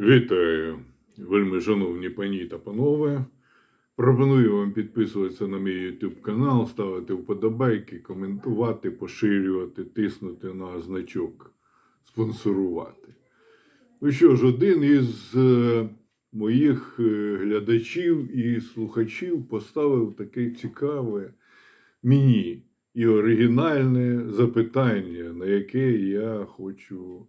Вітаю, вельми шановні пані та панове. Пропоную вам підписуватися на мій YouTube канал, ставити вподобайки, коментувати, поширювати, тиснути на значок, спонсорувати. Ну що ж, один із е, моїх е, глядачів і слухачів поставив таке цікаве мені і оригінальне запитання, на яке я хочу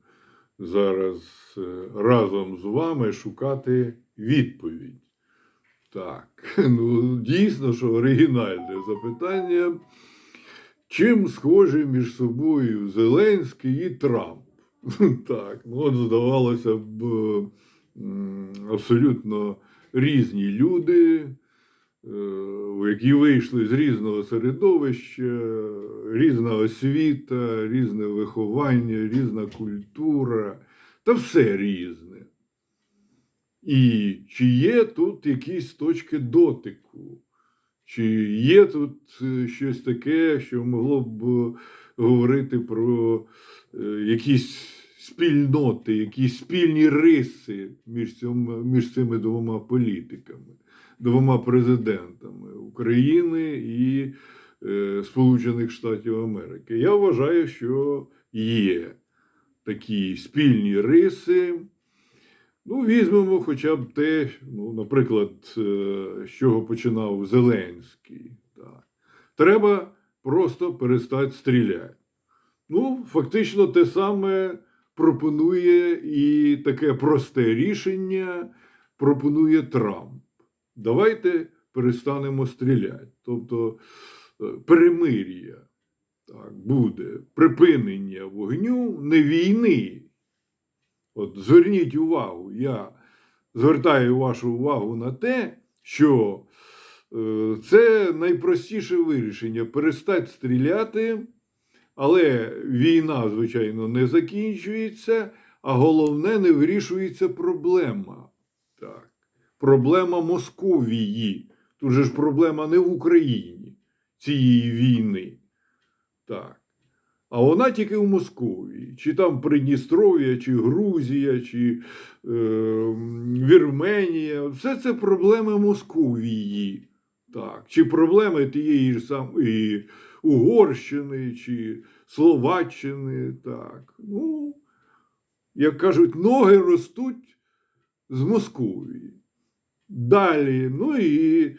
зараз е, разом з вами шукати відповідь. Так, ну дійсно, що оригінальне запитання. Чим схожі між собою Зеленський і Трамп? Так, ну от здавалося б, абсолютно різні люди, які вийшли з різного середовища, різна освіта, різне виховання, різна культура, та все різне. І чи є тут якісь точки дотику? Чи є тут е, щось таке, що могло б е, говорити про е, якісь спільноти, якісь спільні риси між, цьому, між цими двома політиками, двома президентами України і е, Сполучених Штатів Америки? Я вважаю, що є такі спільні риси. Ну, візьмемо хоча б те, ну, наприклад, е, з чого починав Зеленський. Так. Треба просто перестати стріляти. Ну, фактично, те саме пропонує і таке просте рішення пропонує Трамп. Давайте перестанемо стріляти. Тобто е, перемир'я так, буде, припинення вогню, не війни. От зверніть увагу, я звертаю вашу увагу на те, що е, це найпростіше вирішення перестати стріляти, але війна, звичайно, не закінчується, а головне, не вирішується проблема. Так. Проблема Московії. Тут же ж проблема не в Україні цієї війни. Так. А вона тільки в Московії. Чи там Придністров'я, чи Грузія, чи е, Вірменія. Все це проблеми Московії. Так. Чи проблеми тієї ж самої Угорщини, чи Словаччини. Так. Ну, як кажуть, ноги ростуть з Московії. Далі, ну і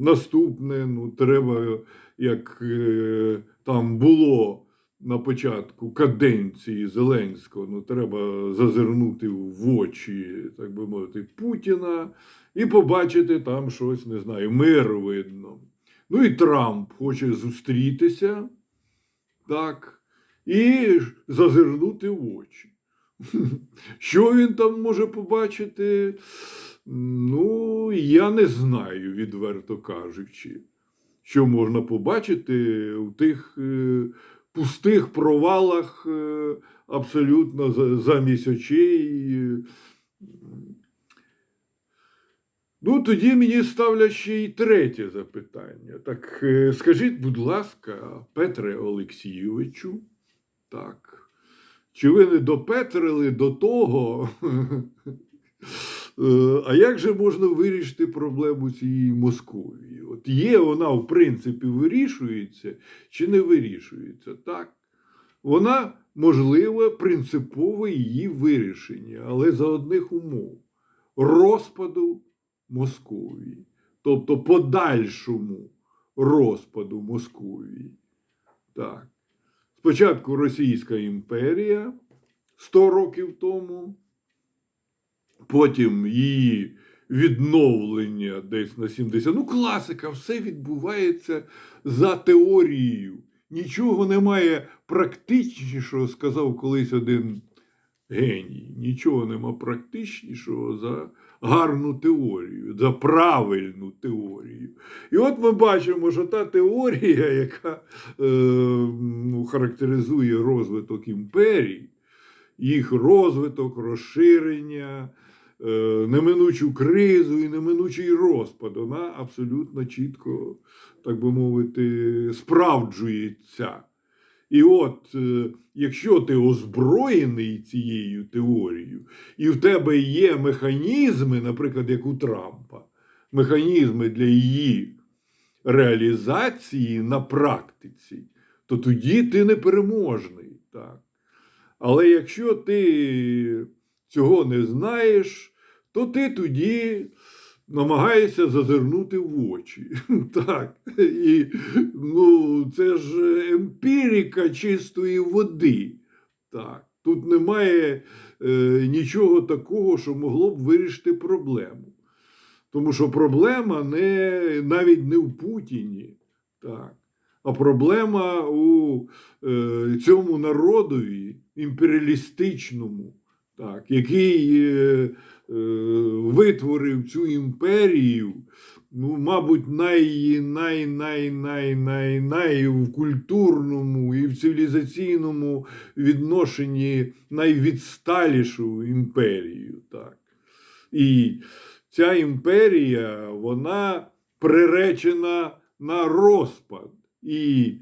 наступне, ну, треба, як е, там було на початку каденції Зеленського, ну, треба зазирнути в очі, так би мовити, Путіна і побачити там щось, не знаю, мир видно. Ну і Трамп хоче зустрітися, так, і зазирнути в очі. Що він там може побачити? Ну, я не знаю, відверто кажучи, що можна побачити у тих е, пустих провалах е, абсолютно за- замість очей. Ну, тоді мені ставлять ще й третє запитання. Так е, скажіть, будь ласка, Петре Олексійовичу, так, чи ви не допетрили до того? Е, А як же можна вирішити проблему цієї Московії? От є вона, в принципі, вирішується чи не вирішується? Так. Вона можливе принципове її вирішення, але за одних умов розпаду Московії, тобто подальшому розпаду Московії. Так. Спочатку Російська імперія 100 років тому, потім її відновлення десь на 70. Ну, класика, все відбувається за теорією. Нічого немає практичнішого, сказав колись один геній. Нічого нема практичнішого за гарну теорію, за правильну теорію. І от ми бачимо, що та теорія, яка е, ну, характеризує розвиток імперій, їх розвиток, розширення, е, неминучу кризу і неминучий розпад, вона абсолютно чітко, так би мовити, справджується. І от, е, якщо ти озброєний цією теорією, і в тебе є механізми, наприклад, як у Трампа, механізми для її реалізації на практиці, то тоді ти непереможний. Так. Але якщо ти цього не знаєш, то ти тоді намагаєшся зазирнути в очі. Так. І ну, це ж емпірика чистої води. Так. Тут немає е, нічого такого, що могло б вирішити проблему. Тому що проблема не, навіть не в Путіні, так, а проблема у е, цьому народові імперіалістичному, так, який е, е, витворив цю імперію, ну, мабуть, най, най, най, най, най, най в культурному і в цивілізаційному відношенні найвідсталішу імперію. Так. І ця імперія, вона приречена на розпад. І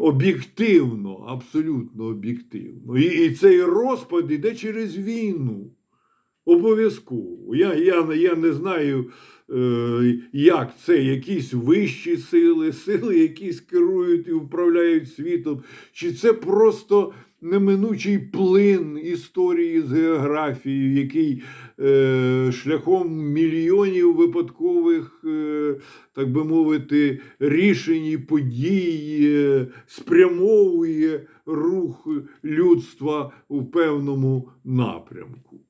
об'єктивно, абсолютно об'єктивно. І, і цей розпад йде через війну. Обов'язково. Я, я, я не знаю, е, як це якісь вищі сили, сили, які керують і управляють світом, чи це просто неминучий плин історії з географією, який е, шляхом мільйонів випадкових, е, так би мовити, рішень і подій е, спрямовує рух людства у певному напрямку.